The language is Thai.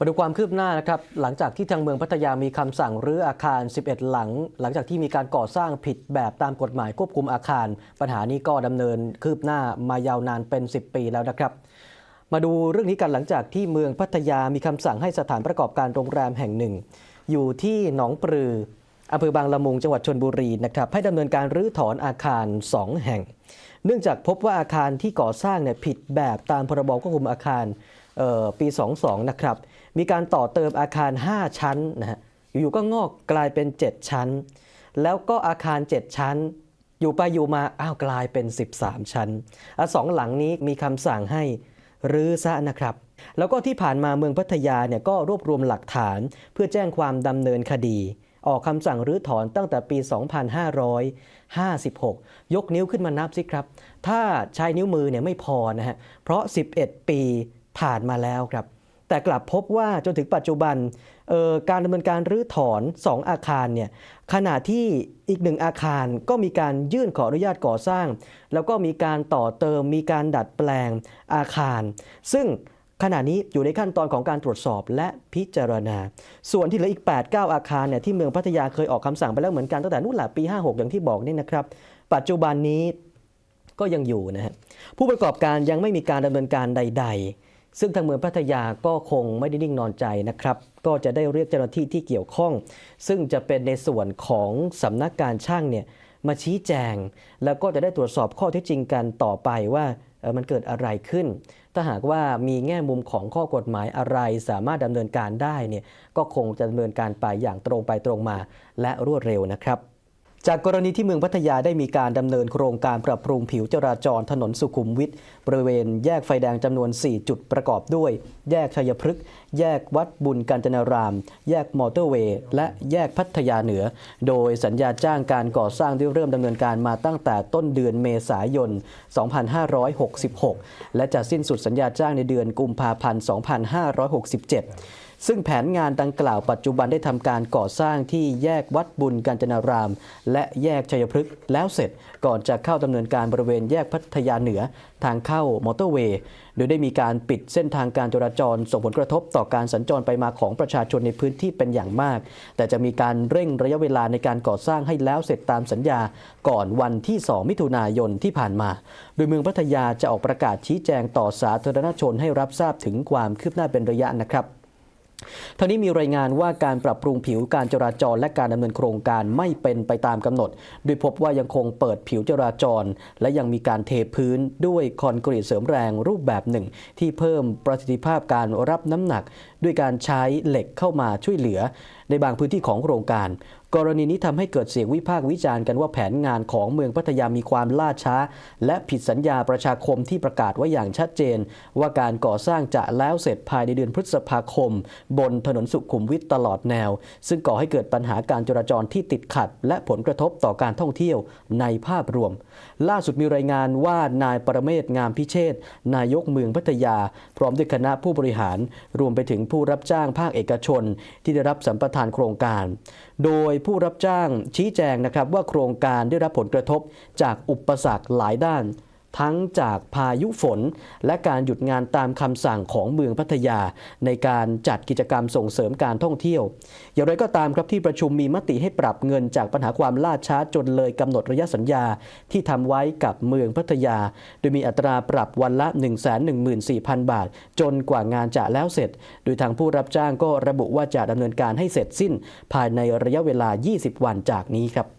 มาดูความคืบหน้านะครับ หลังจากที่ทางเมืองพัทยามีคำสั่งรื้ออาคาร 11 หลัง หลังจากที่มีการก่อสร้างผิดแบบตามกฎหมายควบคุมอาคาร ปัญหานี้ก็ดำเนินคืบหน้ามายาวนานเป็น 10 ปีแล้วนะครับ มาดูเรื่องนี้กันหลังจากที่เมืองพัทยามีคำสั่งให้สถานประกอบการโรงแรมแห่งหนึ่ง อยู่ที่หนองปลืออำเภอบางละมุงจังหวัดชนบุรีนะครับให้ดำเนินการรื้อถอนอาคาร 2 แห่ง เนื่องจากพบว่าอาคารที่ก่อสร้างเนี่ยผิดแบบตามพรบควบคุมอาคารเอ่อปี 22 นะครับ มีการต่อเติมอาคาร 5 ชั้นนะฮะอยู่ๆก็งอกกลายเป็น 7 ชั้น แล้วก็อาคาร 7 ชั้น อยู่ไปอยู่มาอ้าวกลายเป็น 13 ชั้นอสองหลังนี้มีคำสั่งให้รื้อซะนะครับ แล้วก็ที่ผ่านมาเมืองพัทยาเนี่ยก็รวบรวมหลักฐานเพื่อแจ้งความดำเนินคดี ออกคำสั่งรื้อถอนตั้งแต่ปี 2556 ยกนิ้วขึ้นมานับสิครับ ถ้าใช้นิ้วมือเนี่ยไม่พอนะฮะเพราะ 11 ปีผ่านมาแล้วครับ แต่กลับพบว่าจนถึงปัจจุบันการดำเนินการรื้อถอน 2 อาคารเนี่ยขณะที่อีกหนึ่งอาคารก็มีการยื่นขออนุญาตก่อสร้าง แล้วก็มีการต่อเติมมีการดัดแปลงอาคาร ซึ่งขณะนี้อยู่ในขั้นตอนของการตรวจสอบและพิจารณา ส่วนที่เหลืออีก 8-9 อาคารเนี่ยที่เมืองพัทยาเคยออกคำสั่งไปแล้วเหมือนกันตั้งแต่นู่นแหละปี 56 อย่างที่บอกนี่นะครับ ปัจจุบันนี้ก็ยังอยู่นะฮะผู้ประกอบการยังไม่มีการดำเนินการใด ๆ ซึ่งทางเมืองพัทยาก็คงไม่ได้นิ่งนอนใจนะครับ ก็จะได้เรียกเจ้าหน้าที่ที่เกี่ยวข้อง ซึ่งจะเป็นในส่วนของสำนักการช่างเนี่ยมาชี้แจง แล้วก็จะได้ตรวจสอบข้อเท็จจริงกันต่อไปว่ามันเกิดอะไรขึ้น ถ้าหากว่ามีแง่มุมของข้อกฎหมายอะไรสามารถดำเนินการได้เนี่ยก็คงจะดำเนินการไปอย่างตรงไปตรงมาและรวดเร็วนะครับ จากกรณีที่เมืองพัทยาได้มีการดำเนินโครงการปรับปรุงผิวจราจรถนนสุขุมวิทบริเวณแยกไฟแดงจำนวน 4 จุดประกอบด้วย แยกชัยพฤกษ์แยกวัดบุญกาญจนาราม แยกมอเตอร์เวย์ และแยกพัทยาเหนือ โดยสัญญาจ้างการก่อสร้างได้เริ่มดำเนินการมาตั้งแต่ต้นเดือนเมษายน 2566 และจะสิ้นสุดสัญญาจ้างในเดือนกุมภาพันธ์ 2567ซึ่งแผนงานดังกล่าวปัจจุบันได้ทำการก่อสร้างที่แยกวัดบุญกาญจนาราม และแยกชัยพฤกษ์แล้วเสร็จก่อนจะเข้าดำเนินการบริเวณแยกพัทยาเหนือทางเข้ามอเตอร์เวย์ โดยได้มีการปิดเส้นทางการจราจรส่งผลกระทบต่อการสัญจรไปมาของประชาชนในพื้นที่เป็นอย่างมาก แต่จะมีการเร่งระยะเวลาในการก่อสร้างให้แล้วเสร็จตามสัญญาก่อนวันที่ 2 มิถุนายนที่ผ่านมา โดยเมืองพัทยาจะออกประกาศชี้แจงต่อสาธารณชนให้รับทราบถึงความคืบหน้าเป็นระยะนะครับ ท่านี้มีรายงานว่าการปรับปรุงผิวการจราจรและการดำเนินโครงการไม่เป็นไปตามกำหนด โดยพบว่ายังคงเปิดผิวจราจร และยังมีการเทพื้นด้วยคอนกรีตเสริมแรงรูปแบบหนึ่ง ที่เพิ่มประสิทธิภาพการรับน้ำหนัก ด้วยการใช้เหล็กเข้ามาช่วยเหลือ ในบางพื้นที่ของโครงการ กรณีนี้ทำให้เกิดเสียงวิพากษ์วิจารณ์กันว่าแผนงานของเมืองพัทยามีความล่าช้า และผิดสัญญาประชาคมที่ประกาศไว้อย่างชัดเจน ว่าการก่อสร้างจะแล้วเสร็จภายในเดือนพฤษภาคม บนถนนสุขุมวิทตลอดแนว ซึ่งก่อให้เกิดปัญหาการจราจรที่ติดขัด และผลกระทบต่อการท่องเที่ยวในภาพรวม ล่าสุดมีรายงานว่านายปรเมศงามพิเชษนายกเมืองพัทยา พร้อมด้วยคณะผู้บริหาร รวมไปถึงผู้รับจ้างภาคเอกชน ที่ได้รับสัมปทานโครงการ โดยผู้รับจ้างชี้แจงนะครับว่าโครงการได้รับผลกระทบจากอุปสรรคหลายด้าน ทั้งจากพายุฝน และการหยุดงานตามคำสั่งของเมืองพัทยา ในการจัดกิจกรรมส่งเสริมการท่องเที่ยว อย่างไรก็ตามครับที่ประชุมมีมติให้ปรับเงินจากปัญหาความล่าช้าจนเลยกำหนดระยะสัญญาที่ทำไว้กับเมืองพัทยา โดยมีอัตราปรับวันละ 114,000 บาท จนกว่างานจะแล้วเสร็จ โดยทางผู้รับจ้างก็ระบุว่าจะดำเนินการให้เสร็จสิ้น ภายในระยะเวลา 20 วันจากนี้ครับ